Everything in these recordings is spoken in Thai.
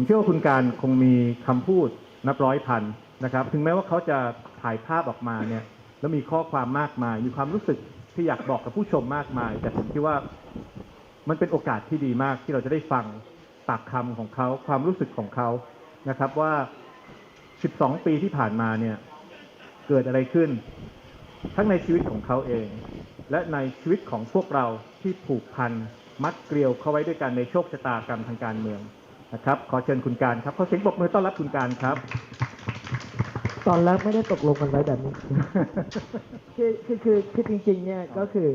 ผมเชื่อว่าคุณการคงมีคำพูดนับร้อยพันนะครับ ถึงแม้ว่าเขาจะถ่ายภาพออกมาเนี่ยแล้วมีข้อความมากมาย มีความรู้สึกที่อยากบอกกับผู้ชมมากมาย แต่ผมคิดว่ามันเป็นโอกาสที่ดีมากที่เราจะได้ฟังปากคำของเขาความรู้สึกของเขานะครับว่า 12 ปีที่ผ่านมาเนี่ยเกิดอะไรขึ้น ทั้งในชีวิตของเขาเอง และในชีวิตของพวกเราที่ผูกพันมัดเกลียวเข้าไว้ด้วยกันในโชคชะตากรรมทางการเมือง นะครับ ขอเชิญคุณการครับขอเสียงปรบมือต้อนรับคุณการครับ ตอนแรกไม่ได้ตกลงกันไว้แบบนี้ คือคือคือคือจริง ๆ เนี่ยก็คือ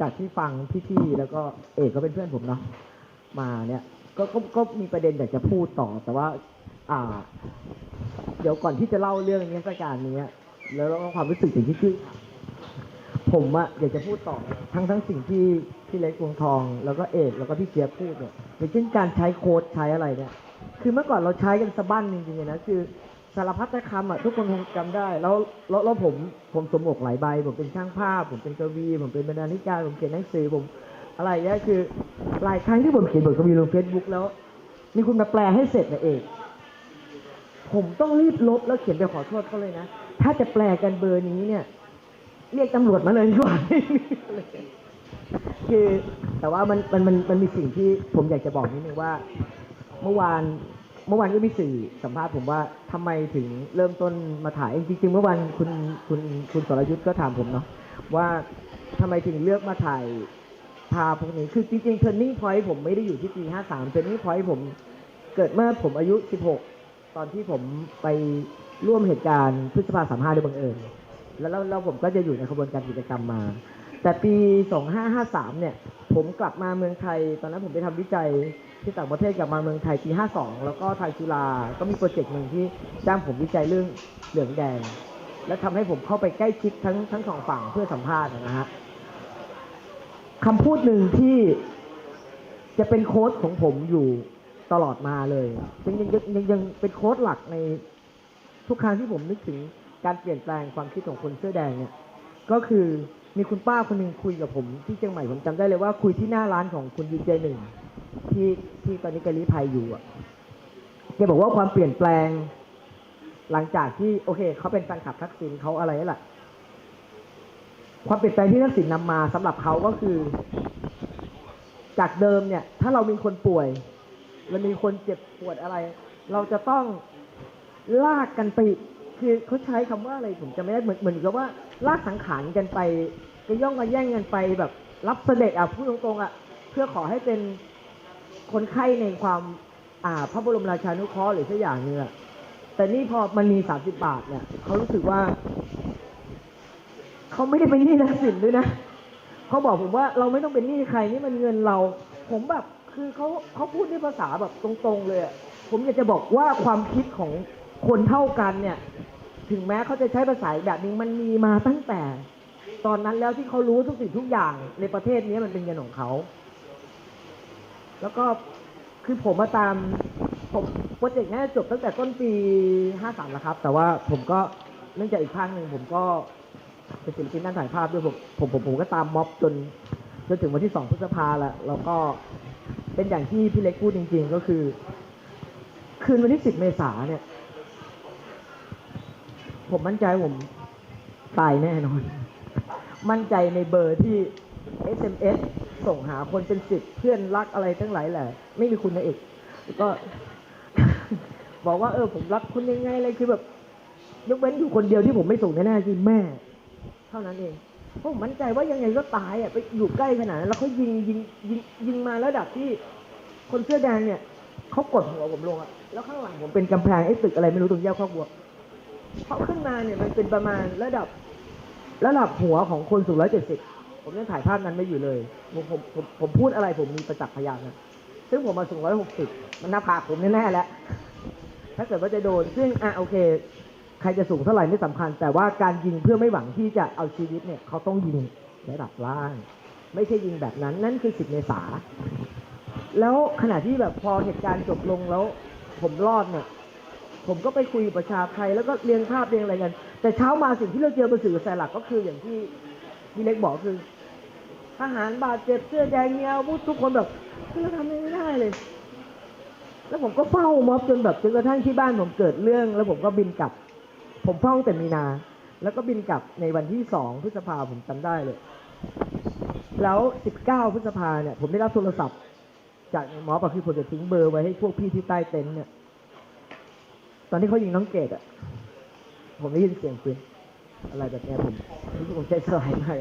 จากที่ฟังพี่ๆแล้วก็เอกก็เป็นเพื่อนผมเนาะมาเนี่ยก็ก็ก็มีประเด็นอยากจะพูดต่อ แต่ว่า อ่า เดี๋ยวก่อนที่จะเล่าเรื่องนิทรรศการนี้แล้วก็ความรู้สึกสิ่งที่คือ ผมอะอยากจะพูดต่อทั้งทั้งสิ่งที่พี่เล็กวงทอง แล้วก็เอกแล้วก็พี่เจี๊ยบพูดเนี่ยอย่างเช่นการใช้โค้ดใช้อะไรเนี่ย คือเมื่อก่อนเราใช้กันสะบั้นจริงๆเลยนะคือสารพัดคำอะทุกคนคงจำได้ แล้วแล้วแล้วผมผมสมหมวกหลายใบ ผมเป็นช่างภาพ ผมเป็นกวี ผมเป็นบรรณาธิการผมเขียนหนังสือผมอะไรเงี้ยคือหลายครั้งที่ผมเขียนบทกวีลงเฟซบุ๊กแล้ว มีคุณมาแปลให้เสร็จนะเอกผมต้องรีบลบแล้วเขียนไปขอโทษเขาเลยนะ ถ้าจะแปลกันเบอร์นี้เนี่ย เรียกตำรวจมาเลยดีกว่า คือแต่ว่ามันมันมันมันมีสิ่งที่ผมอยากจะบอกนิดนึงว่า เมื่อวานเมื่อวานก็มีสื่อสัมภาษณ์ผมว่าทำไมถึงเริ่มต้นมาถ่ายจริงๆเมื่อวานคุณคุณคุณสรยุทธ์ก็ถามผมเนาะว่าทำไมถึงเลือกมาถ่ายภาพพวกนี้คือจริงๆ turning point ผมไม่ได้อยู่ที่ปี 53 turning point ผมเกิดเมื่อผมอายุ 16 ตอนที่ผมไปร่วมเหตุการณ์พฤษภา35โดยบังเอิญ แล้วแล้วผมก็จะอยู่ในขบวนการกิจกรรมมา แต่ปี 2553 เนี่ย ผมกลับมาเมืองไทย ตอนนั้นผมไปทำวิจัยที่ต่างประเทศกลับมาเมืองไทยปี 52 แล้วก็ทางจุฬาก็มีโปรเจกต์หนึ่งที่จ้างผมวิจัยเรื่องเหลืองแดง และทำให้ผมเข้าไปใกล้ชิดทั้งทั้งสองฝั่งเพื่อสัมภาษณ์นะฮะคำพูดหนึ่งที่จะเป็นโค้ดของผมอยู่ตลอดมาเลยยังยังยังยังเป็นโค้ดหลักในทุกครั้งที่ผมนึกถึง การเปลี่ยนแปลงความคิดของคนเสื้อแดงเนี่ยก็คือมีคุณป้าคนหนึ่งคุยกับผม ที่เชียงใหม่ผมจำได้เลยว่าคุยที่หน้าร้านของคุณดีเจหนึ่งที่ที่ตอนนี้แกรีภัยอยู่อะแกบอกว่าความเปลี่ยนแปลง หลังจากที่โอเคเขาเป็นแฟนคลับทักษิณเขาอะไรนั่นแหละความเปลี่ยนแปลงที่ทักษิณนำมาสำหรับเขาก็คือ จากเดิมเนี่ย ถ้าเรามีคนป่วยเรามีคนเจ็บปวดอะไร เราจะต้องลากกันไป คือเขาใช้คำว่าอะไรผมจะไม่ได้เหมือนเหมือนกับว่าลากสังขารกันไปกระย่องกระแย่งกันไปแบบรับเสด็จอะพูดตรงๆอะเพื่อขอให้เป็นคนไข้ในความอ่าพระบรมราชานุเคราะห์หรือสักอย่างหนึงอะแต่นี่พอมันมีสามสิบบาทเนี่ยเขารู้สึกว่า เขาไม่ได้เป็นหนี้นักสินด้วยนะเขาบอกผมว่าเราไม่ต้องเป็นหนี้ใครนี่มันเงินเรา ผมแบบ คือเขาเขาพูดด้วยภาษาแบบตรงๆเลยอะผมอยากจะบอกว่าความคิดของ คนเท่ากันเนี่ย ถึงแม้เขาจะใช้ภาษาแบบนึงมันมีมาตั้งแต่ ตอนนั้นแล้วที่เขารู้ทุกสิ่งทุกอย่างในประเทศนี้มันเป็นเงินของเขา แล้วก็คือผมมาตามผมโปรเจกต์นี้จบตั้งแต่ต้นปี 53 แล้วครับ แต่ว่าผมก็เนื่องจากอีกภาคหนึ่งผมก็เป็นศิลปินด้านถ่ายภาพด้วยผมผมผมผมก็ตามม็อบจนจนถึงวันที่ 2 พฤษภาแล้วแล้วก็เป็นอย่างที่พี่เล็กพูดจริง ๆ ก็คือ คืนวันที่ 10 เมษาเนี่ย ผมมั่นใจว่าผมตายแน่นอน มั่นใจในเบอร์ที่ SMS ส่งหาคนเป็นสิบเพื่อนรักอะไรทั้งหลายแหละ ไม่มีคุณนะเอกแล้วก็ บอกว่าเออผมรักคุณยังไงอะไรคือแบบยกเว้นอยู่คนเดียวที่ผมไม่ส่งแน่ๆคือแม่ เท่านั้นเองเพราะผมมั่นใจว่ายังไงก็ตายอะไปอยู่ใกล้ขนาดนั้นแล้วเขายิงยิงยิงยิงมาระดับที่ คนเสื้อแดงเนี่ยเขากดหัวผมลงอะแล้วข้างหลังผมเป็นกำแพงไอ้ตึกอะไรไม่รู้ตรงแยกข้อกบัว เพราะขึ้นมาเนี่ยมันเป็นประมาณระดับระดับหัวของคนสูงร้อยเจ็ดสิบผมยังถ่ายภาพนั้นไม่อยู่เลยผมผมผมผมพูดอะไรผมมีประจักษ์พยานนะซึ่งผมมาสูงร้อยหกสิบมันหน้าผากผมแน่ๆแล้ว ถ้าเกิดว่าจะโดน ซึ่งอะโอเค ใครจะสูงเท่าไหร่ไม่สำคัญ แต่ว่าการยิงเพื่อไม่หวังที่จะเอาชีวิตเนี่ยเขาต้องยิงระดับล่าง ไม่ใช่ยิงแบบนั้น นั่นคือสิบเมษา แล้วขณะที่แบบพอเหตุการณ์จบลงแล้ว ผมรอดเนี่ย ผมก็ไปคุยประชาภัยแล้วก็เรียงภาพเรียงอะไรกัน แต่เช้ามาสิ่งที่เราเจอบนสื่อสายหลักก็คืออย่างที่พี่เล็กบอกคือทหารบาดเจ็บเสื้อแดงเงี้ยวพูดทุกคนแบบคือเราทำอะไรไม่ได้เลย แล้วผมก็เฝ้าม็อบจนแบบจนกระทั่งที่บ้านผมเกิดเรื่อง แล้วผมก็บินกลับ ผมเฝ้าแต่มีนา แล้วก็บินกลับในวันที่สองพฤษภาผมจำได้เลย แล้วสิบเก้าพฤษภาเนี่ย ผมได้รับโทรศัพท์ จากหมอปะคือผมจะทิ้งเบอร์ไว้ให้พวกพี่ที่ใต้เต็นท์เนี่ย ตอนที่เขายิงน้องเกดอะผมได้ยินเสียงปืนอะไรแบบนี้ผมรู้สึกผมใจสลายมาก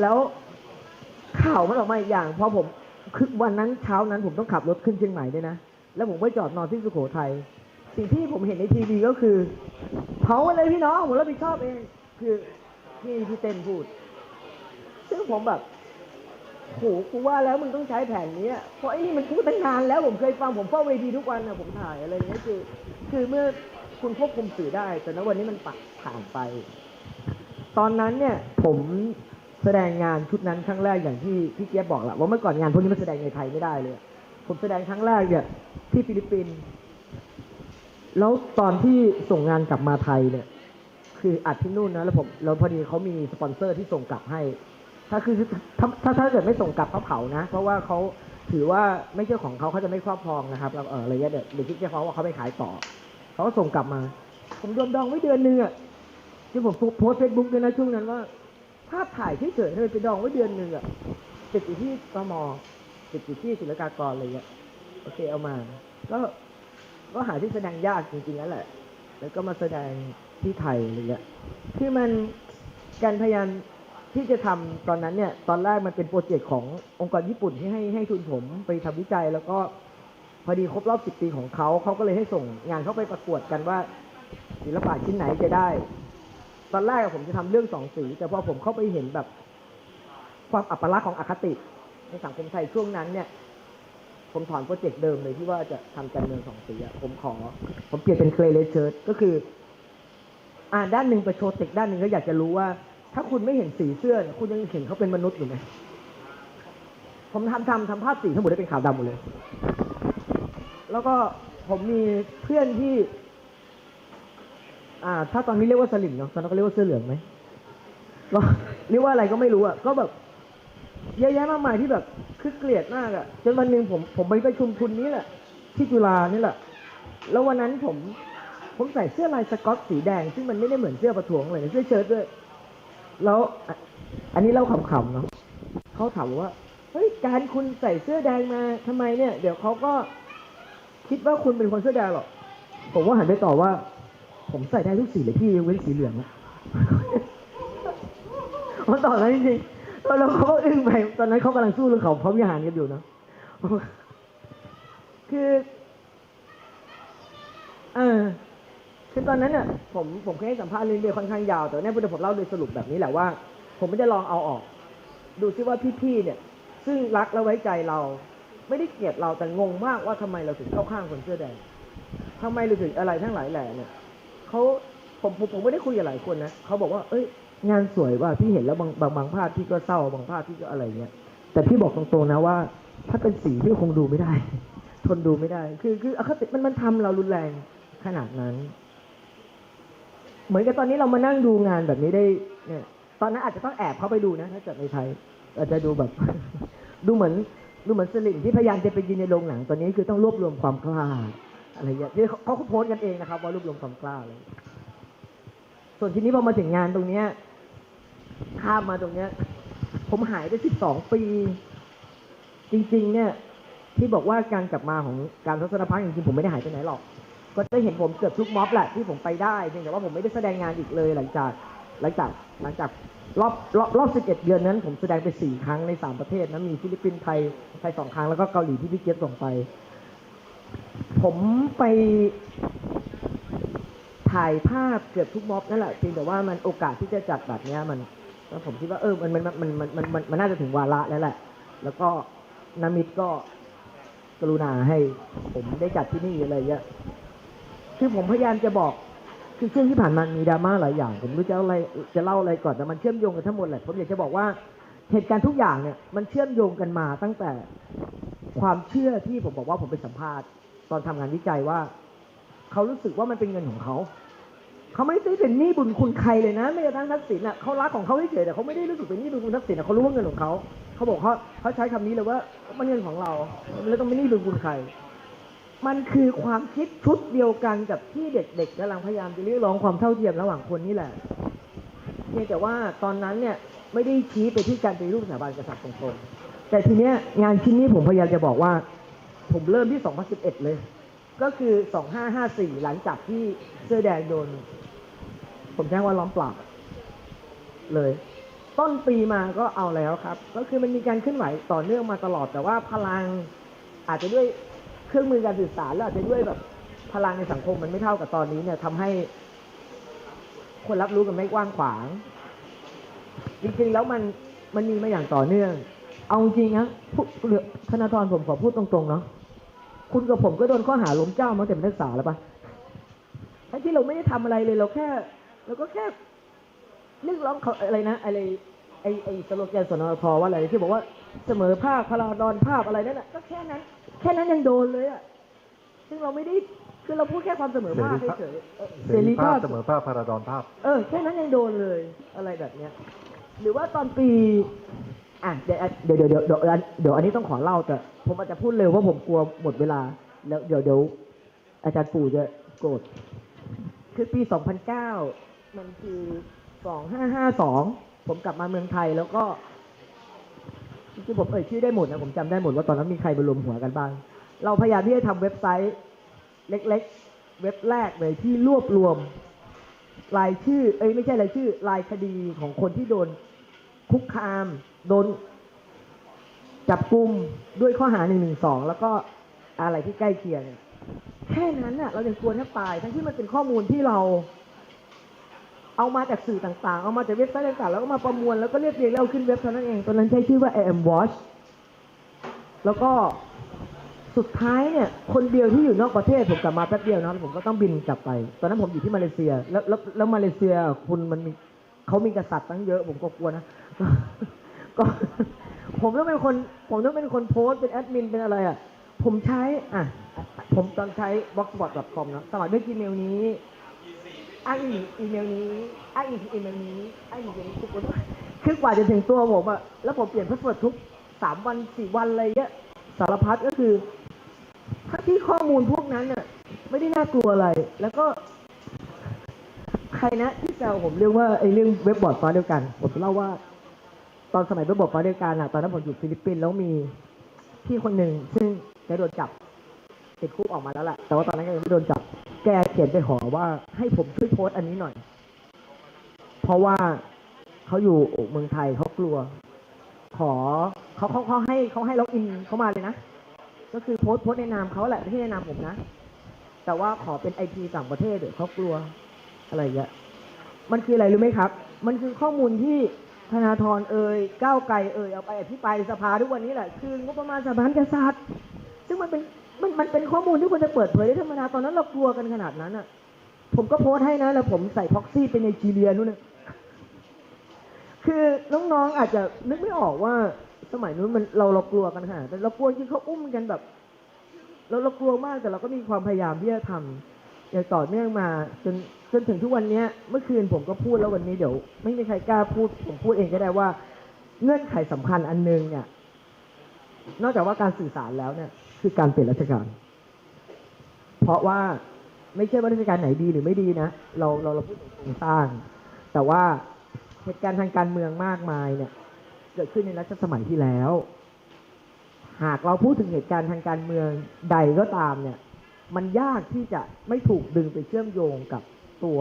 แล้วข่าวมันออกมาอีกอย่างพอผมคือวันนั้นเช้านั้นผมต้องขับรถขึ้นเชียงใหม่ด้วยนะ แล้วผมไปจอดนอนที่สุโขทัยสิ่งที่ผมเห็นในทีวีก็คือเผาอะไรพี่น้องผมรับผิดชอบเอง คือที่พี่เต้นพูด ซึ่งผมแบบ โหกูว่าแล้วมึงต้องใช้แผนนี้เพราะไอ้นี่มันพูดตั้งนานแล้วผมเคยฟังผมเฝ้าเวทีทุกวันนะผมถ่ายอะไรอย่างเงี้ยคือ คือเมื่อคุณควบคุมสื่อได้ แต่ณวันนี้มันปัดผ่านไป ตอนนั้นเนี่ย ผมแสดงงานชุดนั้นครั้งแรกอย่างที่พี่เจี๊ยบบอกแหละว่าเมื่อก่อนงานพวกนี้มันแสดงในไทยไม่ได้เลย ผมแสดงครั้งแรกเนี่ยที่ฟิลิปปินส์แล้วตอนที่ส่งงานกลับมาไทยเนี่ย คืออัดที่นู่นนะแล้วผมแล้วพอดีเขามีสปอนเซอร์ที่ส่งกลับให้ ถ้าคือถ้าถ้าถ้าเกิดไม่ส่งกลับเขาเผานะ เพราะว่าเขาถือว่าไม่ใช่ของเขาเขาจะไม่ครอบครองนะครับแล้วเอออะไรเงี้ยเดี๋ยวเดี๋ยวคิดแค่เขาว่าเขาไปขายต่อเขาก็ส่งกลับมา ผมโดนดองไว้เดือนหนึ่งอะที่ผมโพสเฟซบุ๊กด้วยนะช่วงนั้นว่าภาพถ่ายที่เฉยๆทำไมไปดองไว้เดือนหนึ่งอะติดอยู่ที่ตมติดอยู่ที่ศุลกากรอะไรเงี้ยโอเคเอามา ก็ก็หาที่แสดงยากจริงๆนั่นแหละ แล้วก็มาแสดงที่ไทยอะไรเงี้ยคือมันการพยายาม ที่จะทำตอนนั้นเนี่ยตอนแรกมันเป็นโปรเจกต์ขององค์กรญี่ปุ่นที่ให้ให้ทุนผมไปทำวิจัย แล้วก็พอดีครบรอบ10ปีของเขาเขาก็เลยให้ส่งงานเข้าไปประกวดกันว่าศิลปะชิ้นไหนจะได้ ตอนแรกผมจะทำเรื่องสองสี แต่พอผมเข้าไปเห็นแบบ ความอัปลักษณ์ของอคติในสังคมไทยช่วงนั้นเนี่ย ผมถอนโปรเจกต์เดิมเลยที่ว่าจะทำการเมืองสองสีอะผมขอ ผมเปลี่ยนเป็นเคลเลเชิร์ก็คือ อ่านด้านหนึ่งไปโชว์เต็กด้านหนึ่งก็อยากจะรู้ว่า ถ้าคุณไม่เห็นสีเสื้อเนี่ยคุณยังเห็นเขาเป็นมนุษย์อยู่ไหมผมทำทำทำภาพสีทั้งหมดได้เป็นขาวดำหมดเลย แล้วก็ผมมีเพื่อนที่ อ่า ถ้าตอนนี้เรียกว่าสลิมเนาะตอนนั้นก็เรียกว่าเสื้อเหลืองไหมก็เรียกว่าอะไรก็ไม่รู้อะก็แบบเยอะแยะมากมายที่แบบคือเกลียดมากอะจนวันหนึ่งผมผมไปประชุมทุนนี้แหละ ที่จุฬานี่แหละ แล้ววันนั้นผม ผมใส่เสื้อลายสกอตสีแดง ซึ่งมันไม่ได้เหมือนเสื้อประท้วงเลยเสื้อเชิ้ตด้วย แล้วอันนี้เล่าขำๆเนาะเขาถามว่าเฮ้ยการคุณใส่เสื้อแดงมาทำไมเนี่ย เดี๋ยวเขาก็คิดว่าคุณเป็นคนเสื้อแดงหรอกผมก็หันไปตอบว่า ผมใส่ได้ทุกสีเลยพี่ยกเว้นสีเหลืองอะเขาตอบนั้นจริงๆแล้วเขาก็อึ้งไปตอนนั้นเขากำลังสู้เรื่องเขาพร้อมยหารกันอยู่เนะคือ เออ คือตอนนั้นน่ะผมผมเคยให้สัมภาษณ์เรื่องเดียวค่อนข้างยาวแต่เนี่ยผมเล่าโดยสรุปแบบนี้แหละว่า ผมไม่ได้ลองเอาออก ดูซิว่าพี่ๆเนี่ย ซึ่งรักและไว้ใจเรา ไม่ได้เกลียดเราแต่งงมากว่าทำไมเราถึงเข้าข้างคนเสื้อแดงทำไมเราถึงอะไรทั้งหลายแหล่เนี่ยเขาผมผมผมไม่ได้คุยกับหลายคนนะเขาบอกว่า เอ้ย งานสวยว่าพี่เห็นแล้วบางบางบางภาพพี่ก็เศร้าบางภาพพี่ก็อะไรเงี้ยแต่พี่บอกตรงๆนะว่า ถ้าเป็นสีพี่คงดูไม่ได้ ทนดูไม่ได้ คือคืออคติมันมันทำเรารุนแรงขนาดนั้น เหมือนกับตอนนี้เรามานั่งดูงานแบบนี้ได้เนี่ยตอนนั้นอาจจะต้องแอบเข้าไปดูนะถ้าเกิดในไทย อาจจะดูแบบ ดูเหมือนดูเหมือนสลิมที่พยายามจะไปยืนในโรงหนัง ตอนนี้คือต้องรวบรวมความกล้าอะไรอย่างเงี้ยที่เขาเขาโพสต์กันเองนะครับ ว่ารวบรวมความกล้าเลยส่วนทีนี้พอมาถึงงานตรงเนี้ยข้ามมาตรงเนี้ย ผมหายไปสิบสองปี จริง ๆ เนี่ย ที่บอกว่าการกลับมาของการทัศนพัฒน์จริงๆผมไม่ได้หายไปไหนหรอก ก็ได้เห็นผมเกือบทุกม็อบแหละที่ผมไปได้เพียงแต่ว่าผมไม่ได้แสดงงานอีกเลยหลังจากหลังจากหลังจากรอบรอบรอบ11 เดือนนั้น ผมแสดงไป 4 ครั้งใน 3 ประเทศนะมีฟิลิปปินส์ไทยไทยสองครั้งแล้วก็เกาหลีที่พี่เกียรติส่งไป ผมไปถ่ายภาพเกือบทุกม็อบนั่นแหละเพียงแต่ว่ามันโอกาสที่จะจัดแบบนี้มันผมคิดว่าเออมันมันมันมันมันมันมันน่าจะถึงวาระแล้วแหละ แล้วก็นามิดก็กรุณาให้ผมได้จัดที่นี่อะไรเงี้ย คือผมพยายามจะบอกคือช่วงที่ผ่านมามีดราม่าหลายอย่าง ผมรู้จะอะไรจะเล่าอะไรก่อนแต่มันเชื่อมโยงกันทั้งหมดแหละผมอยากจะบอกว่าเหตุการณ์ทุกอย่างเนี่ยมันเชื่อมโยงกันมาตั้งแต่ความเชื่อที่ผมบอกว่าผมไปสัมภาษณ์ ตอนทำงานวิจัยว่าเขารู้สึกว่ามันเป็นเงินของเขาเขาไม่ได้เป็นหนี้บุญคุณใครเลยนะไม่กระทั่งทักษิณอะเขารักของเขาเฉยแต่เขาไม่ได้รู้สึกเป็นหนี้บุญคุณทักษิณอะเขารู้ว่าเงินของเขาเขาบอกเขาเขาใช้คำนี้เลยว่ามันเงินของเราแล้วต้องไม่หนี้บุญคุณใคร มันคือความคิดชุดเดียวกันกับที่เด็กๆกำลังพยายามจะเรียกร้องความเท่าเทียมระหว่างคนนี่แหละเพียงแต่ว่าตอนนั้นเนี่ยไม่ได้ชี้ไปที่การปฏิรูปสถาบันกษัตริย์ตรงๆแต่ทีเนี้ยงานชิ้นนี้ผมพยายามจะบอกว่า ผมเริ่มที่ 2011 เลย ก็คือ 2554 หลังจากที่เสื้อแดงโดน ผมแจ้งว่าล้อมปราบเลย ต้นปีมาก็เอาแล้วครับ ก็คือมันมีการเคลื่อนไหวต่อเนื่องมาตลอดแต่ว่าพลังอาจจะด้วย เครื่องมือการสื่อสารแล้วอาจจะด้วยแบบพลังในสังคมมันไม่เท่ากับตอนนี้เนี่ยทำให้ คนรับรู้กันไม่กว้างขวาง จริงๆแล้วมันมันมีมาอย่างต่อเนื่อง เอาจริงนะผู้เหลือธนาธรผมขอพูดตรงๆเนาะคุณกับผมก็โดนข้อหาล้มเจ้ามาตั้งแต่เป็นนักศึกษาแล้วปะทั้งที่เราไม่ได้ทำอะไรเลยเราแค่เราก็แค่เรียกร้องเขาอะไรนะอะไรไอไอสโลแกนสนทว่าอะไรที่บอกว่าเสมอภาคพลาดอนภาพอะไรนั่นแหละก็แค่นั้น แค่นั้นยังโดนเลยอะซึ่งเราไม่ได้ คือเราพูดแค่ความเสมอภาคเฉยๆเออเสรีภาพเสมอภาพพาราดอนภาพ เออ แค่นั้นยังโดนเลย อะไรแบบเนี้ย หรือว่าตอนปี อะ เดี๋ยวเดี๋ยวเดี๋ยวเดี๋ยวเดี๋ยวเดี๋ยวอันนี้ต้องขอเล่าแต่ผมอาจจะพูดเร็วเพราะผมกลัวหมดเวลา แล้วเดี๋ยวเดี๋ยวอาจารย์ปู่จะโกรธ คือปี 2009 มันคือ 2552 ผมกลับมาเมืองไทยแล้วก็ จริงๆผมเอ่ยชื่อได้หมดนะผมจำได้หมดว่าตอนนั้นมีใครมารวมหัวกันบ้าง เราพยายามที่จะทำเว็บไซต์เล็กๆ เว็บแรกเลยที่รวบรวม รายชื่อ เอ้ยไม่ใช่รายชื่อ รายคดีของคนที่โดนคุกคาม โดนจับกลุ่มด้วยข้อหาหนึ่งหนึ่งสองแล้วก็อะไรที่ใกล้เคียง แค่นั้นน่ะ เรายังกลัวแทบตาย ทั้งที่มันเป็นข้อมูลที่เรา เอามาจากสื่อต่างๆ เอามาจากเว็บไซต์ต่างๆ แล้วก็มาประมวลแล้วก็เรียบเรียงแล้วเอาขึ้นเว็บเท่านั้นเอง ตอนนั้นใช้ชื่อว่า am Watch แล้วก็สุดท้ายเนี่ย คนเดียวที่อยู่นอกประเทศผมกลับมาแป๊บเดียวนะผมก็ต้องบินกลับไป ตอนนั้นผมอยู่ที่มาเลเซีย แล้วแล้วแล้วมาเลเซียคุณมันมีเขามีกษัตริย์ตั้งเยอะผมก็กลัวนะก็ผมต้องเป็นคนผมต้องเป็นคนโพสต์เป็นแอดมินเป็นอะไรอะผมใช้อะผมตอนใช้ boxbot.com นะสมัครด้วย Gmail นี้ อ้างอิงอีเมลนี้อ้างอิงอีเมลนี้อ้างอิงอีเมลนี้ทุกคนคือกว่าจะถึงตัวผมอะแล้วผมเปลี่ยนพาสเวิร์ดทุกสามวันสี่วันอะไรเงี้ยสารพัดก็คือถ้าที่ข้อมูลพวกนั้นน่ะไม่ได้น่ากลัวอะไร แล้วก็ใครนะที่แซวผมเรื่องว่าไอ้เรื่องเว็บบอร์ดฟ้าเดียวกัน ผมจะเล่าว่า ตอนสมัยเว็บบอร์ดฟ้าเดียวกันอะตอนนั้นผมอยู่ฟิลิปปินส์แล้วมีพี่คนหนึ่งซึ่งแกโดนจับติดคุกออกมาแล้วแหละแต่ว่าตอนนั้นแกยังไม่โดนจับ แกเขียนไปขอว่าให้ผมช่วยโพสต์อันนี้หน่อย เพราะว่าเขาอยู่เมืองไทยเขากลัว ขอเขาเขาเขาให้เขาให้ล็อกอินเขามาเลยนะ ก็คือโพสต์โพสต์ในนามเขาแหละไม่ใช่ในนามผมนะ แต่ว่าขอเป็นไอพีต่างประเทศเดี๋ยวเขากลัวอะไรอย่างเงี้ยมันคืออะไรรู้ไหมครับ มันคือข้อมูลที่ธนาธรเอ่ยก้าวไกลเอ่ยเอาไปอภิปรายสภาทุกวันนี้แหละคืองบประมาณสถาบันกษัตริย์ ซึ่งมันเป็น มันมันเป็นข้อมูลที่ควรจะเปิดเผยได้ธรรมดาตอนนั้นเรากลัวกันขนาดนั้นอะ ผมก็โพสต์ให้นะ แล้วผมใส่พ็อกซี่เป็นไนจีเรียนู่นนะคือน้องๆอาจจะนึกไม่ออกว่าสมัยนู้นมันเราเรากลัวกันขนาดนั้นเรากลัวจริงเขาอุ้มกันแบบเราเรากลัวมากแต่เราก็มีความพยายามที่จะทำอย่างต่อเนื่องมาจนจนถึงทุกวันเนี้ยเมื่อคืนผมก็พูดแล้ววันนี้เดี๋ยว ไม่มีใครกล้าพูด ผมพูดเองก็ได้ว่า เงื่อนไขสำคัญอันหนึงเนี่ย นอกจากว่าการสื่อสารแล้วเนี่ย คือการเปลี่ยนราชการ เพราะว่าไม่ใช่ว่าราชการไหนดีหรือไม่ดีนะ เราเราเราพูดถึงโครงสร้าง แต่ว่าเหตุการณ์ทางการเมืองมากมายเนี่ย เกิดขึ้นในรัชสมัยที่แล้ว หากเราพูดถึงเหตุการณ์ทางการเมืองใดก็ตามเนี่ย มันยากที่จะไม่ถูกดึงไปเชื่อมโยงกับตัว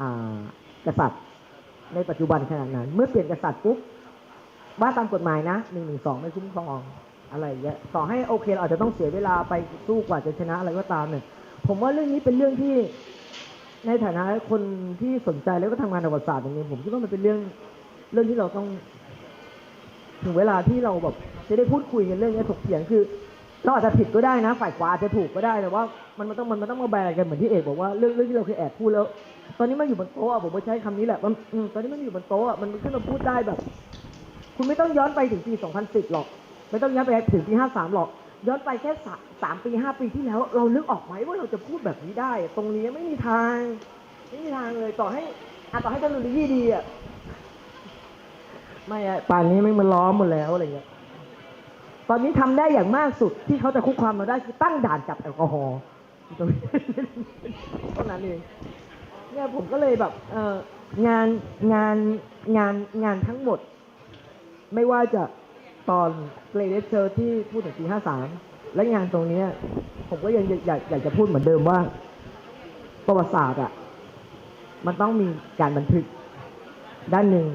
อ่ากษัตริย์ ในปัจจุบันขนาดนั้น เมื่อเปลี่ยนกษัตริย์ปุ๊บว่าตามกฎหมายนะหนึ่งหนึ่งสองไม่คุ้มครอง อะไรอย่างเงี้ยต่อให้โอเคเราอาจจะต้องเสียเวลาไปสู้กว่าจะชนะอะไรก็ตามเนี่ย ผมว่าเรื่องนี้เป็นเรื่องที่ในฐานะคนที่สนใจแล้วก็ทำงานประวัติศาสตร์อย่างนี้ผมคิดว่ามันเป็นเรื่องเรื่องที่เราต้อง ถึงเวลาที่เราแบบจะได้พูดคุยกันเรื่องนี้ถกเถียงคือเราอาจจะผิดก็ได้นะ ฝ่ายขวาอาจจะถูกก็ได้แต่ว่ามันมันต้องมันมันต้องมาแบกกันเหมือนที่เอกบอกว่าเรื่องเรื่องที่เราเคยแอบพูดแล้ว ตอนนี้มันอยู่บนโต๊ะผมก็ใช้คำนี้แหละว่าตอนนี้มันอยู่บนโต๊ะอะมันขึ้นมาพูดได้แบบ คุณไม่ต้องย้อนไปถึงปี 2010 หรอก ไม่ต้องย้อนไปถึงปี53หรอก ย้อนไปแค่สามสามปี5ปีที่แล้ว เรานึกออกไหมว่าเราจะพูดแบบนี้ได้ ตรงนี้ไม่มีทาง ไม่มีทางเลยต่อให้อะต่อให้เทคโนโลยีดีอะไม่อะป่านนี้ไม่มันล้อมหมดแล้วอะไรเงี้ยตอนนี้ทำได้อย่างมากสุดที่เขาจะคุกความเราได้คือตั้งด่านจับแอลกอฮอล์ตรงนี้เท่านั้นเองเนี่ยผมก็เลยแบบเอองานงานงานงานทั้งหมด ไม่ว่าจะ ตอนเกรดเชอร์ที่พูดถึงปี 53 และงานตรงนี้ผมก็ยังอยากอยากจะพูดเหมือนเดิมว่า ประวัติศาสตร์อะมันต้องมีการบันทึก ด้านหนึ่ง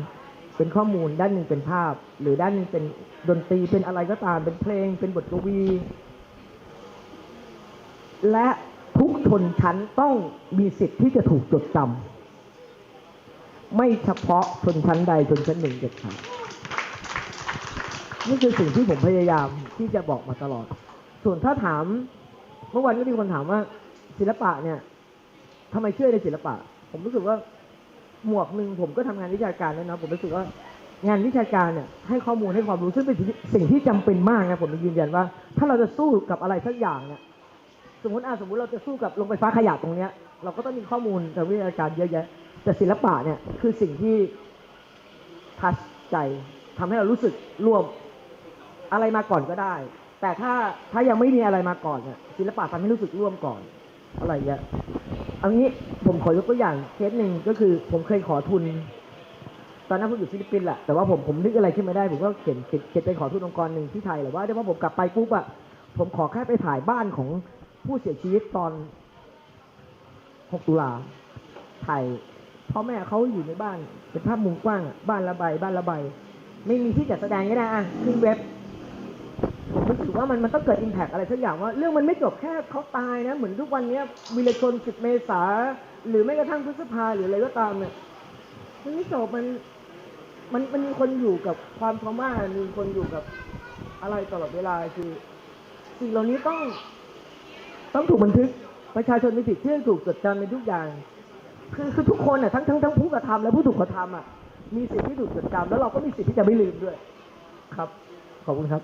เป็นข้อมูล ด้านหนึ่งเป็นภาพ หรือด้านหนึ่งเป็นดนตรีเป็นอะไรก็ตามเป็นเพลง เป็นบทกวี และทุกชนชั้นต้องมีสิทธิ์ที่จะถูกจดจำไม่เฉพาะชนชั้นใดชนชั้นหนึ่งเด็ดขาด นี่คือสิ่งที่ผมพยายามที่จะบอกมาตลอด ส่วนถ้าถาม เมื่อวานก็มีคนถามว่าศิลปะเนี่ยทำไมเชื่อในศิลปะ ผมรู้สึกว่าหมวกหนึ่งผมก็ทำงานวิชาการแล้วนะผมรู้สึกว่างานวิชาการเนี่ยให้ข้อมูลให้ความรู้ซึ่งเป็นสิ่งที่สิ่งที่จำเป็นมากนะผมยืนยันว่า ถ้าเราจะสู้กับอะไรสักอย่างเนี่ยสมมติอะสมมติเราจะสู้กับโรงไฟฟ้าขยะตรงเนี้ย เราก็ต้องมีข้อมูลทางวิชาการเยอะแยะ แต่ศิลปะเนี่ยคือสิ่งที่ทัชใจทำให้เรารู้สึกร่วม อะไรมาก่อนก็ได้ แต่ถ้าถ้ายังไม่มีอะไรมาก่อนเนี่ยศิลปะทำให้รู้สึกร่วมก่อน อะไรเงี้ยเอางี้ผมขอยกตัวอย่างเคสหนึ่งก็คือ ผมเคยขอทุน ตอนนั้นผมอยู่ฟิลิปปินส์แหละแต่ว่าผมผมนึกอะไรขึ้นมาได้ ผมก็เขียนเขียนไปขอทุนองค์กรหนึ่งที่ไทยแหละว่าเดี๋ยวพอผมกลับไปปุ๊บอะผมขอแค่ไปถ่ายบ้านของผู้เสียชีวิตตอน 6 ตุลาถ่ายพ่อแม่เขาอยู่ในบ้าน เป็นภาพมุมกว้างอะบ้านละใบบ้านละใบ ไม่มีที่จัดแสดงก็ได้อะขึ้นเว็บ ผมรู้สึกว่ามันมันต้องเกิดอิมแพกอะไรสักอย่างว่าเรื่องมันไม่จบแค่เขาตายนะ เหมือนทุกวันนี้วิรชนสิบเมษา หรือแม้กระทั่งพฤษภาหรืออะไรก็ตามเนี่ยมันไม่จบมันมันมันมีคนอยู่กับความทรมานมีคนอยู่กับอะไรตลอดเวลาคือสิ่งเหล่านี้ต้อง ต้องถูกบันทึกประชาชนมีสิทธิ์ที่จะถูกจดจำในทุกอย่าง คือคือทุกคนอะทั้งทั้งทั้งผู้กระทำและผู้ถูกกระทำอะมีสิทธิ์ที่ถูกจดจำแล้วเราก็มีสิทธิ์ที่จะไม่ลืมด้วย ครับ ขอบคุณครับ